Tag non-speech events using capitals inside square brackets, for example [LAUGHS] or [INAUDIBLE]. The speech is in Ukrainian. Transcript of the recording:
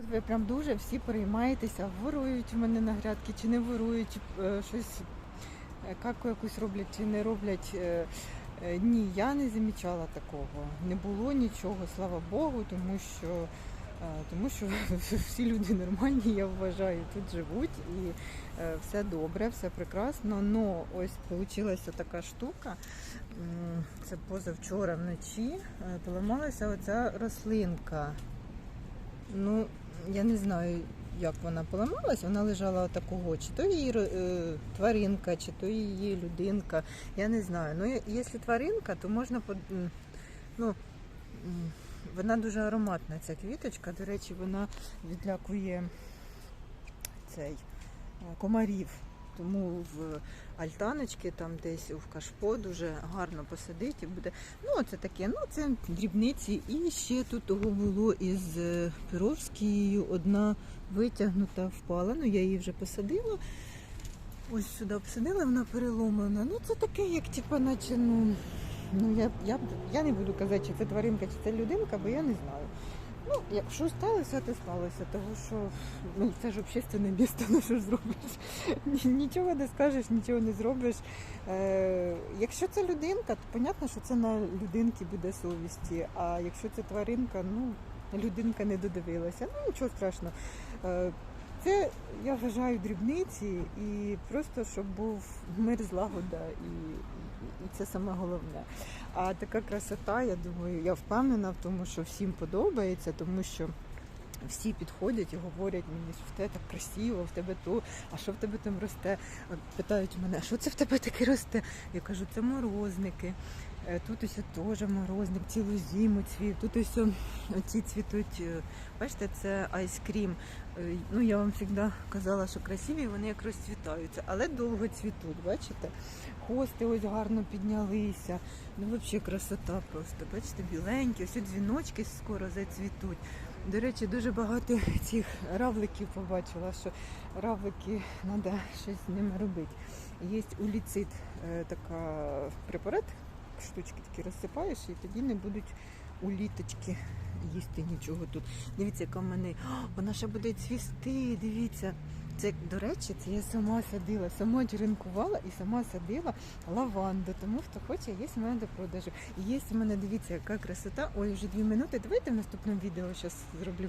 От ви прям дуже всі переймаєтеся, ворують в мене на грядки, чи не ворують, е, щось е, каку якусь роблять чи не роблять. Е, Ні, я не замічала такого. Не було нічого, слава Богу, тому що, тому що [LAUGHS] всі люди нормальні, я вважаю, тут живуть і все добре, все прекрасно. Но ось вийшла така штука. Це позавчора вночі поламалася оця рослинка. Ну, я не знаю, як вона поламалась. Вона лежала такого, чи то її е, тваринка, чи то її людинка. Я не знаю. Ну, якщо тваринка, то можна ну, вона дуже ароматна, ця квіточка. До речі, вона відлякує цей е, комарів. Тому в альтаночки, там десь в кашпо дуже гарно посадити. Буде. Ну, це таке, ну це дрібниці. І ще тут того було із е, одна витягнута впала. Ну, я її вже посадила. Ось сюди посадила, вона переломана. Ну, це таке, як типа, наче, ну, ну я, я, я не буду казати, чи це тваринка, чи це людинка, бо я не знаю. Ну, якщо сталося, то сталося, тому що ну, це ж общественне місто, ну що ж зробиш? Нічого не скажеш, нічого не зробиш. Е, якщо це людинка, то понятно, що це на людинки буде совісті. А якщо це тваринка, ну людинка не додивилася. Ну нічого страшного. Е, це я вважаю дрібниці і просто щоб був мир злагода і, і це саме головне. А така красота, я думаю, я впевнена в тому, що всім подобається, тому що всі підходять і говорять мені, що в тебе так красиво, в тебе то, а що в тебе там росте? Питають мене, що це в тебе таке росте? Я кажу, це морозники. Е, Тут ось теж морозник, цілу зиму цвіт. Тут ось оці цвітуть. е, Бачите, це айскрім. Е, Ну, я вам завжди казала, що красиві, вони як розцвітаються, але довго цвітуть, бачите? Хости ось гарно піднялися. Ну, взагалі красота просто. Бачите, біленькі, ось дзвіночки скоро зацвітуть. До речі, дуже багато [LAUGHS] цих равликів побачила, що равлики треба щось з ними робити. Є уліцит, е, така препарат, штучки такі розсипаєш, і тоді не будуть уліточки їсти нічого тут. Дивіться, яка в мене. О, [GASPS] вона ще буде цвісти, дивіться. Це, до речі, це я сама садила, сама черенкувала і сама садила лаванду. Тому хто хоче, є в мене до продажу. І є в мене, дивіться, яка красота. Ой, вже дві минути. Давайте в наступному відео зараз зроблю